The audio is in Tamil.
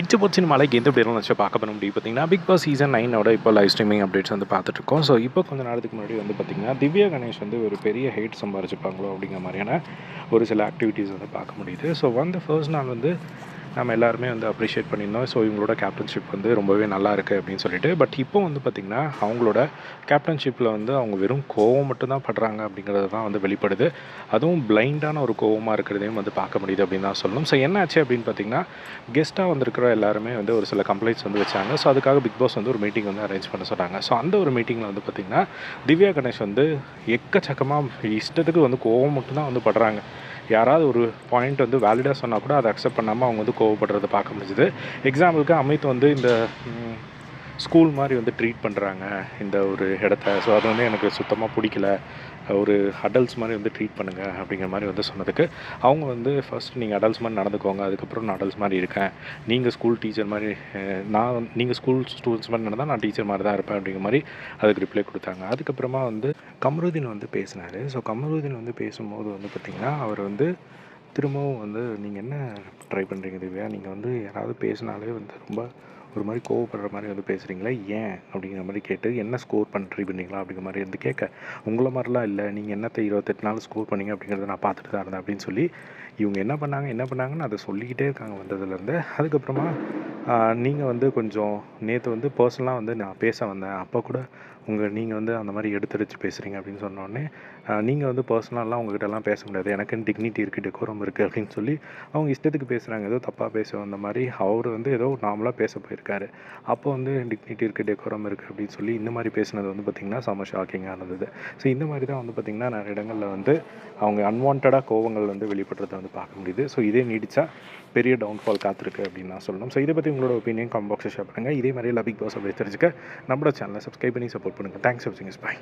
இட்ஸ் போட் மலைக்கு எந்த எப்படி வச்சு பார்க்க பண்ண முடியும். பார்த்தீங்கன்னா பிக் பாஸ் சீசன் நைனோட இப்போ லைவ் ஸ்ட்ரீமிங் அப்டேட்ஸ் வந்து பார்த்துட்ருக்கோம் ஸோ இப்போ கொஞ்சம் நாளுக்கு முன்னாடி வந்து பார்த்திங்கன்னா திவ்யா கணேஷ் வந்து ஒரு பெரிய ஹைட் சம்பாரிச்சிருப்பாங்களோ அப்படிங்கிற மாதிரியான ஒரு சில ஆக்டிவிட்டீஸ் வந்து பார்க்க முடியுது. ஸோ வந்து ஃபர்ஸ்ட் நாள் வந்து நம்ம எல்லாருமே வந்து அப்ரிஷியேட் பண்ணியிருந்தோம். ஸோ இவங்களோட கேப்டன்ஷிப் வந்து ரொம்பவே நல்லா இருக்குது அப்படின்னு சொல்லிட்டு. பட் இப்போ வந்து பார்த்திங்கன்னா அவங்களோட கேப்டன்ஷிப்பில் வந்து அவங்க வெறும் கோவம் மட்டும்தான் படுறாங்க அப்படிங்கிறது தான் வந்து வெளிப்படுது. அதுவும் பிளைண்டான ஒரு கோவமாக இருக்கிறதையும் வந்து பார்க்க முடியுது அப்படின்னு தான் சொல்லணும். ஸோ என்ன ஆச்சு அப்படின்னு பார்த்தீங்கன்னா கெஸ்ட்டாக வந்திருக்கிற எல்லாருமே வந்து ஒரு சில கம்ப்ளைண்ட்ஸ் வந்து வச்சாங்க. ஸோ அதுக்காக பிக் பாஸ் வந்து ஒரு மீட்டிங் வந்து அரேஞ்ச் பண்ண சொன்னாங்க. ஸோ அந்த ஒரு மீட்டிங்கில் வந்து பார்த்திங்கன்னா திவ்யா கணேஷ் வந்து எக்கச்சக்கமாக இஷ்டத்துக்கு வந்து கோவம் மட்டும்தான் வந்து படுறாங்க. யாராவது ஒரு பாயிண்ட் வந்து வேலிடாக சொன்னால் கூட அதை அக்செப்ட் பண்ணாமல் அவங்க வந்து கோவப்படுறத பார்க்க முடிஞ்சுது. எக்ஸாம்பிளுக்கு அமித் வந்து இந்த ஸ்கூல் மாதிரி வந்து ட்ரீட் பண்ணுறாங்க இந்த ஒரு இடத்த. ஸோ அது வந்து எனக்கு சுத்தமாக பிடிக்கல. ஒரு அடல்ட்ஸ் மாதிரி வந்து ட்ரீட் பண்ணுங்கள் அப்படிங்கிற மாதிரி வந்து சொன்னதுக்கு அவங்க வந்து ஃபஸ்ட் நீங்கள் அடல்ட்ஸ் மாதிரி நடந்துக்கோங்க அதுக்கப்புறம் நான் அடல்ட்ஸ் மாதிரி இருக்கேன். நீங்கள் ஸ்கூல் டீச்சர் மாதிரி நான் வந்து- நீங்கள் ஸ்கூல் ஸ்டூடெண்ட்ஸ் மாதிரி நடந்தால் நான் டீச்சர் மாதிரி தான் இருப்பேன் அப்படிங்கிற மாதிரி அதுக்கு ரிப்ளை கொடுத்தாங்க. அதுக்கப்புறமா வந்து கமருதீன் வந்து பேசினார். ஸோ கமருதீன் வந்து பேசும்போது வந்து பார்த்திங்கன்னா அவர் வந்து திரும்பவும் வந்து நீங்கள் என்ன ட்ரை பண்ணுறீங்க திவ்யா? நீங்கள் வந்து யாராவது பேசினாலே வந்து ரொம்ப ஒரு மாதிரி கோவப்படுற மாதிரி வந்து பேசுகிறீங்களா ஏன்? அப்படிங்கிற மாதிரி கேட்டு என்ன ஸ்கோர் பண்ணுறீ பண்ணீங்களா அப்படிங்கிற மாதிரி வந்து கேட்க உங்களை மாதிரிலாம் இல்லை நீங்கள் என்னத்தை இருபத்தெட்டு நாள் ஸ்கோர் பண்ணீங்க அப்படிங்கிறத நான் பார்த்துட்டு தான் இருந்தேன் அப்படின்னு சொல்லி இவங்க என்ன பண்ணாங்க என்ன பண்ணாங்கன்னு அதை சொல்லிக்கிட்டே இருக்காங்க வந்ததுலேருந்து. அதுக்கப்புறமா நீங்கள் வந்து கொஞ்சம் நேற்று வந்து பர்சனலாக வந்து நான் பேச வந்தேன். அப்போ கூட உங்கள் நீங்கள் வந்து அந்த மாதிரி எடுத்துரைச்சு பேசுகிறீங்க அப்படின்னு சொன்னோடனே நீங்கள் வந்து பர்சனலாக உங்ககிட்டலாம் பேச முடியாது. எனக்குன்னு டிக்னிட்டி இருக்குது டெக்கோரம் இருக்குது அப்படின்னு சொல்லி அவங்க இஷ்டத்துக்கு பேசுகிறாங்க ஏதோ தப்பாக பேச வந்த மாதிரி அவர் வந்து ஏதோ நார்மலாக பேச போயிருக்காரு. அப்போ வந்து டிக்னிட்டி இருக்குது டெக்கோரம் இருக்குது அப்படின்னு சொல்லி இந்த மாதிரி பேசுனது வந்து பார்த்திங்கன்னா செம ஷாக்கிங்காக இருந்தது. ஸோ இந்த மாதிரி தான் வந்து பார்த்திங்கன்னா நிறைய இடங்களில் வந்து அவங்க அன்வான்டாக கோவங்கள் வந்து வெளிப்படுறதை வந்து பார்க்க முடியுது. ஸோ இதே நீடிச்சா பெரிய டவுன்ஃபால் காத்திருக்கு அப்படின்னு நான் சொல்லணும். ஸோ இதை பற்றி உங்களோட ஒப்பீனியன் காம்பாக்ஸை ஷேர் பண்ணுங்கள் இதே மாதிரி பிக் பாஸை அப்படி தெரிஞ்சுக்க நம்மளோட சேனலை சப்ஸ்கிரைப் பண்ணி சப்போர்ட் பண்ணுங்கள். தேங்க்ஸ் ஃபார் வாட்சிங் பாய்